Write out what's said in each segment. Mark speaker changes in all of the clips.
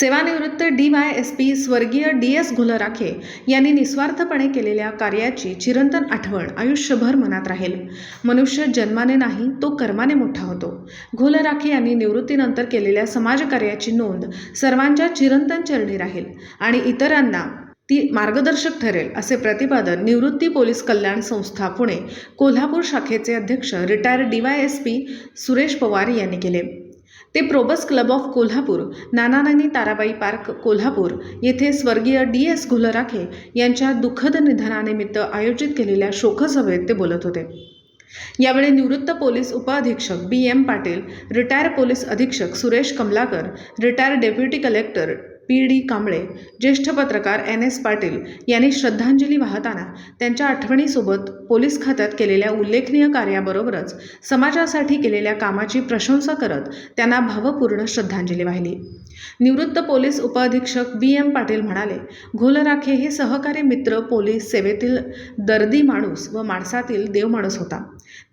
Speaker 1: सेवानिवृत्त D Y S P स्वर्गीय D S Gholrakhe यांनी निस्वार्थपणे केलेल्या कार्याची चिरंतन आठवण आयुष्यभर मनात राहील. मनुष्य जन्माने नाही तो कर्माने मोठा होतो. घोलराखे यांनी निवृत्तीनंतर केलेल्या समाजकार्याची नोंद सर्वांच्या चिरंतन चरणी राहील आणि इतरांना ती मार्गदर्शक ठरेल असे प्रतिपादन निवृत्ती पोलीस कल्याण संस्था पुणे कोल्हापूर शाखेचे अध्यक्ष retired D Y S P Suresh Pawar यांनी केले. ते प्रोबस क्लब ऑफ कोल्हापूर नानानानी ताराबाई पार्क कोल्हापूर येथे स्वर्गीय डी एस घुलराखे यांच्या दुःखद निधनानिमित्त आयोजित केलेल्या शोकसभेत ते बोलत होते. यावेळी निवृत्त पोलीस उपअधीक्षक B M Patil retire police अधीक्षक Suresh Kamlakar retire deputy collector P D Kamble ज्येष्ठ पत्रकार एन एस पाटील यांनी श्रद्धांजली वाहताना त्यांच्या आठवणीसोबत पोलीस खात्यात केलेल्या उल्लेखनीय कार्याबरोबरच समाजासाठी केलेल्या कामाची प्रशंसा करत त्यांना भावपूर्ण श्रद्धांजली वाहिली. निवृत्त पोलीस उपअधीक्षक बी एम पाटील म्हणाले घोलराखे हे सहकारी मित्र पोलीस सेवेतील दर्दी माणूस व माणसातील देव माणूस होता.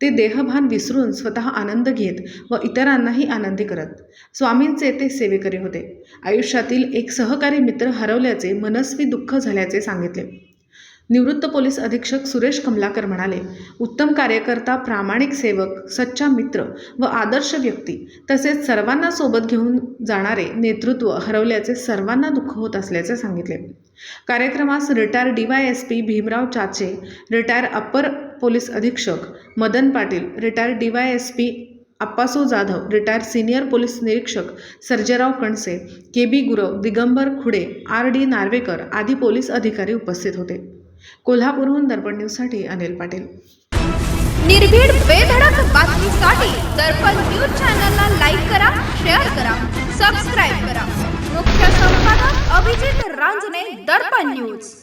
Speaker 1: ते देहभान विसरून स्वतः आनंद घेत व इतरांनाही आनंदी करत. स्वामींचे ते सेवेकरी होते. आयुष्यातील एक एक सहकारी मित्र हरवल्याचे मनस्वी दुःख झाल्याचे सांगितले. निवृत्त पोलीस अधीक्षक सुरेश कमलाकर म्हणाले उत्तम कार्यकर्ता प्रामाणिक सेवक सच्चा मित्र व आदर्श व्यक्ती तसेच सर्वांना सोबत घेऊन जाणारे नेतृत्व हरवल्याचे सर्वांना दुःख होत असल्याचे सांगितले. कार्यक्रमास retire D Y S P Bhimrao Chache retire upper police अधीक्षक Madan Patil retire D Y S P Appaso Jadhav retire senior police निरीक्षक Sarjerao Kanase K B Gurav Digambar Khude R D Narvekar आदी police अधिकारी उपस्थित होते. कोल्हापूरहून दर्पण न्यूजसाठी अनिल पाटील.
Speaker 2: निर्भीड बेधडक बातमीसाठी दर्पण न्यूज चॅनलला लाईक करा शेअर करा सबस्क्राईब करा. मुख्य संपादक अभिजित रांजणे दर्पण न्यूज.